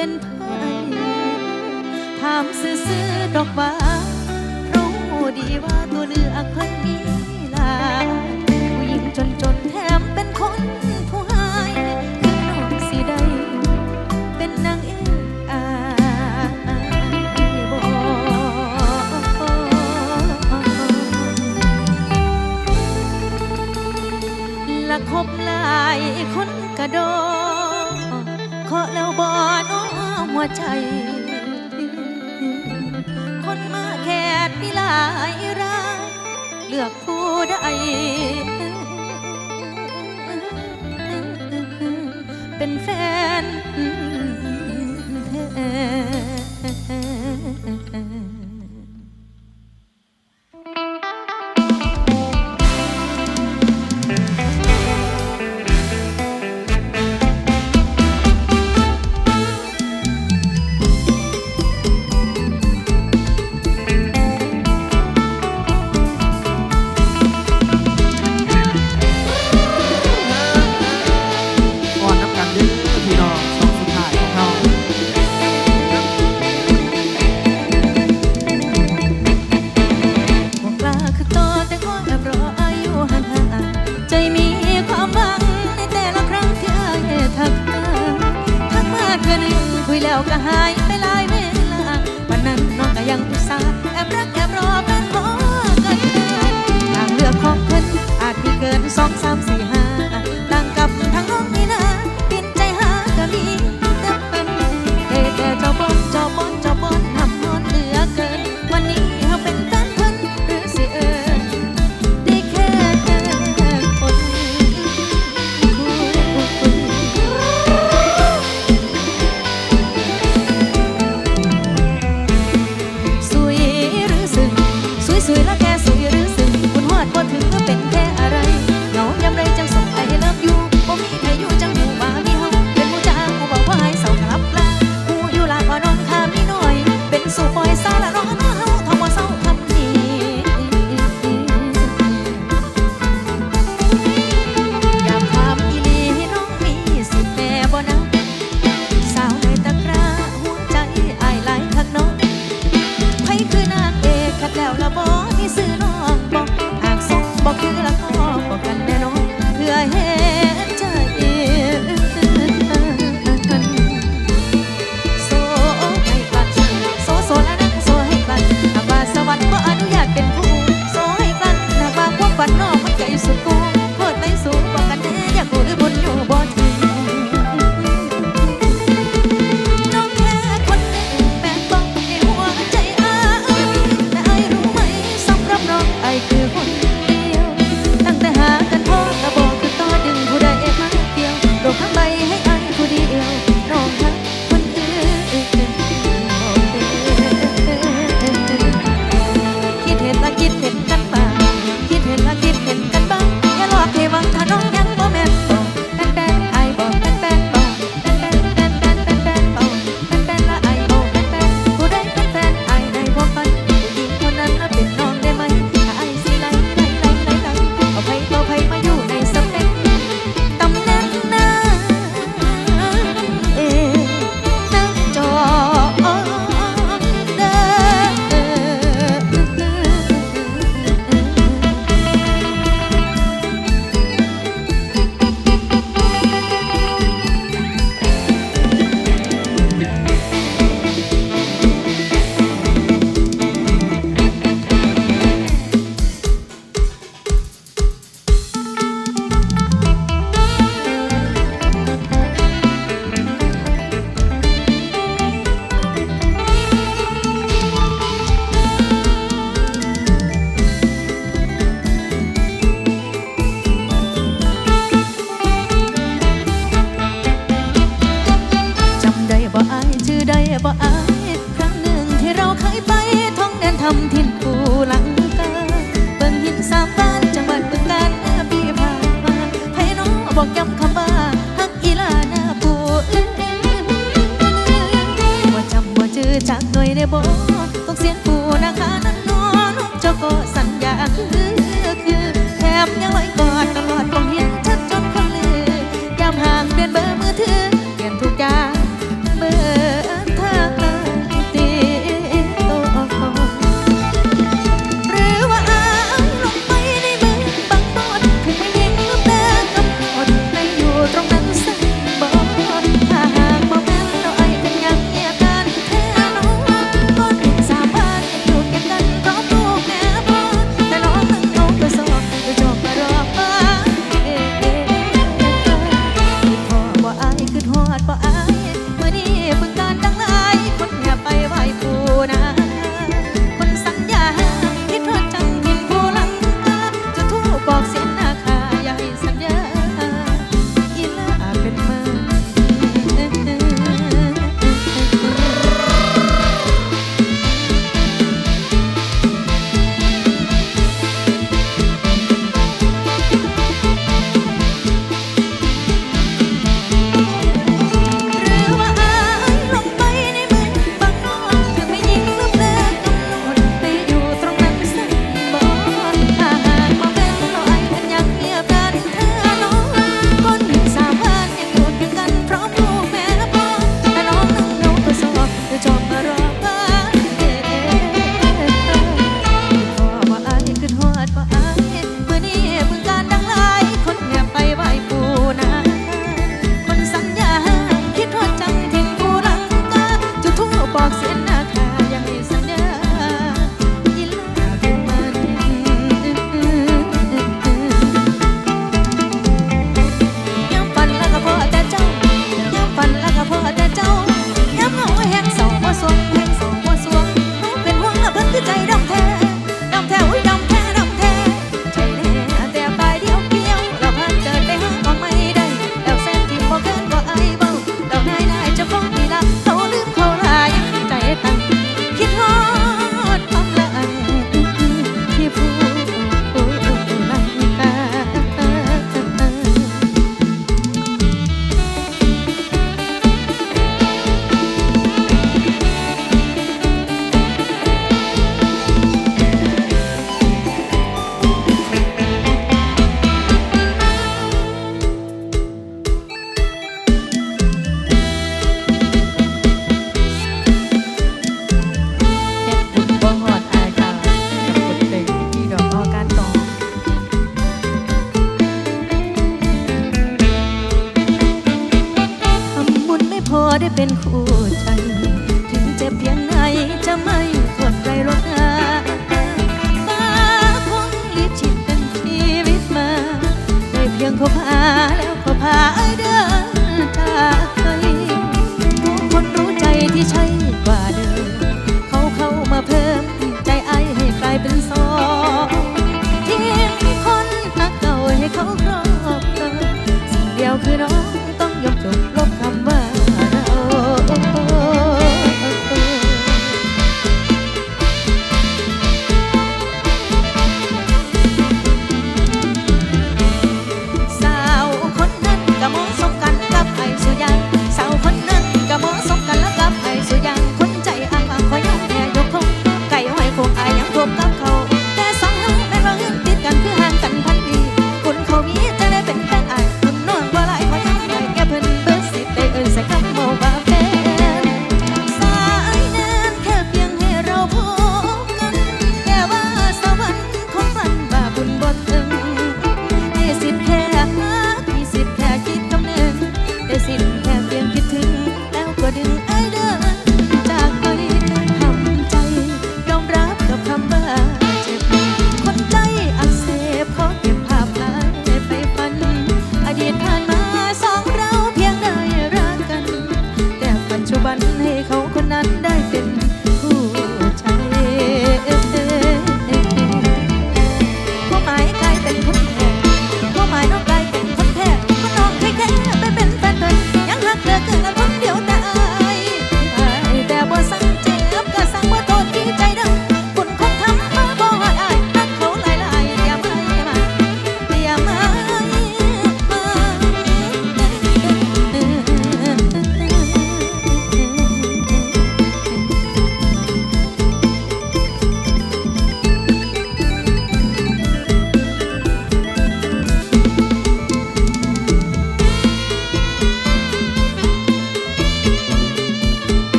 เป็นไพ่ถามซื้อๆดอกว่ารู้ดีว่าตัวเลือกคนมี ใจ คนมาแขกมีหลายรายเลือกผู้ใดเป็นแฟนแท้ องสามสี่ ได้บ่ต้องเสียนผู้นะคะนั้นนอนเจ้าก็สัญญาคือคือแถมยังไอย